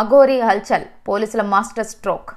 అఘోరీ హల్చల్ పోలీసుల master stroke.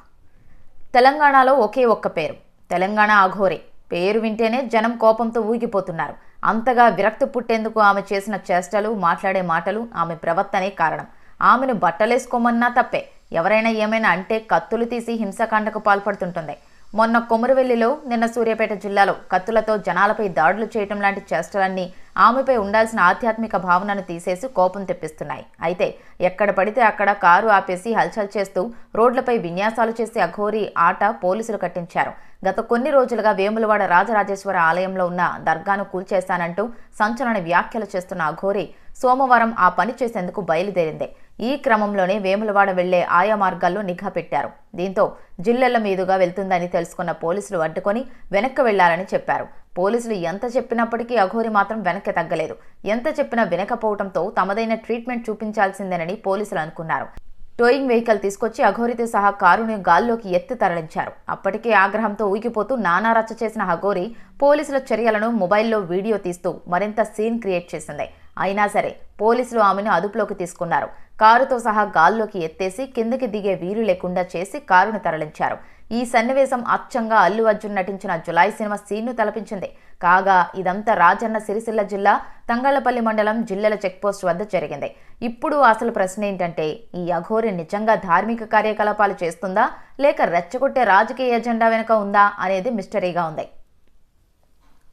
తెలంగాణలో ఒకే ఒక్క పేరు తెలంగాణ అఘోరి. పేరు వింటేనే జనం కోపంతో ఊగిపోతున్నారు. అంతగా విరక్తి పుట్టేందుకు ఆమె చేసిన చేష్టలు మాట్లాడే మాటలు ఆమె ప్రవర్తనే కారణం. ఆమెను బట్టలేసుకోమన్నా తప్పే. ఎవరైనా ఏమైనా అంటే కత్తులు తీసి హింసకాండకు పాల్పడుతుంటుంది. మొన్న కొమరవెల్లిలో నిన్న సూర్యాపేట జిల్లాలో కత్తులతో జనాలపై దాడులు చేయటం లాంటి చేష్టలన్నీ ఆమెపై ఉండాల్సిన ఆధ్యాత్మిక భావనను తీసేసి కోపం తెప్పిస్తున్నాయి. అయితే ఎక్కడ పడితే అక్కడ కారు ఆపేసి హల్చల్ చేస్తూ రోడ్లపై విన్యాసాలు చేసే అఘోరీ ఆట పోలీసులు కట్టించారు. గత కొన్ని రోజులుగా వేములవాడ రాజరాజేశ్వర ఆలయంలో ఉన్న దర్గాను కూల్చేశానంటూ సంచలన వ్యాఖ్యలు చేస్తున్న అఘోరి సోమవారం ఆ పని చేసేందుకు బయలుదేరింది. ఈ క్రమంలోనే వేములవాడ వెళ్ళే ఆయా మార్గాల్లో నిఘా పెట్టారు. దీంతో జిల్లెల మీదుగా వెళ్తుందని తెలుసుకున్న పోలీసులు అడ్డుకొని వెనక్కి వెళ్ళాలని చెప్పారు. పోలీసులు ఎంత చెప్పినప్పటికీ అఘోరి మాత్రం వెనక్కి తగ్గలేదు. ఎంత చెప్పినా వినకపోవడంతో తమదైన ట్రీట్మెంట్ చూపించాల్సిందేనని పోలీసులు అనుకున్నారు. టోయింగ్ వెహికల్ తీసుకొచ్చి అఘోరితో సహా కారుని గాల్లోకి ఎత్తి తరలించారు. అప్పటికే ఆగ్రహంతో ఊగిపోతూ నానా రచ్చ చేసిన అఘోరి పోలీసుల చర్యలను మొబైల్లో వీడియో తీస్తూ మరింత సీన్ క్రియేట్ చేసింది. అయినా సరే పోలీసులు ఆమెను అదుపులోకి తీసుకున్నారు. కారుతో సహా గాల్లోకి ఎత్తేసి కిందకి దిగే వీలు లేకుండా చేసి కారును తరలించారు. ఈ సన్నివేశం అచ్చంగా అల్లు అర్జున్ నటించిన జులాయి సినిమా సీన్ను తలపించింది. కాగా ఇదంతా రాజన్న సిరిసిల్ల జిల్లా తంగళ్ళపల్లి మండలం జిల్లెల చెక్పోస్ట్ వద్ద జరిగింది. ఇప్పుడు అసలు ప్రశ్న ఏంటంటే ఈ అఘోరి నిజంగా ధార్మిక కార్యకలాపాలు చేస్తుందా లేక రెచ్చగొట్టే రాజకీయ ఎజెండా వెనుక ఉందా అనేది మిస్టరీగా ఉంది.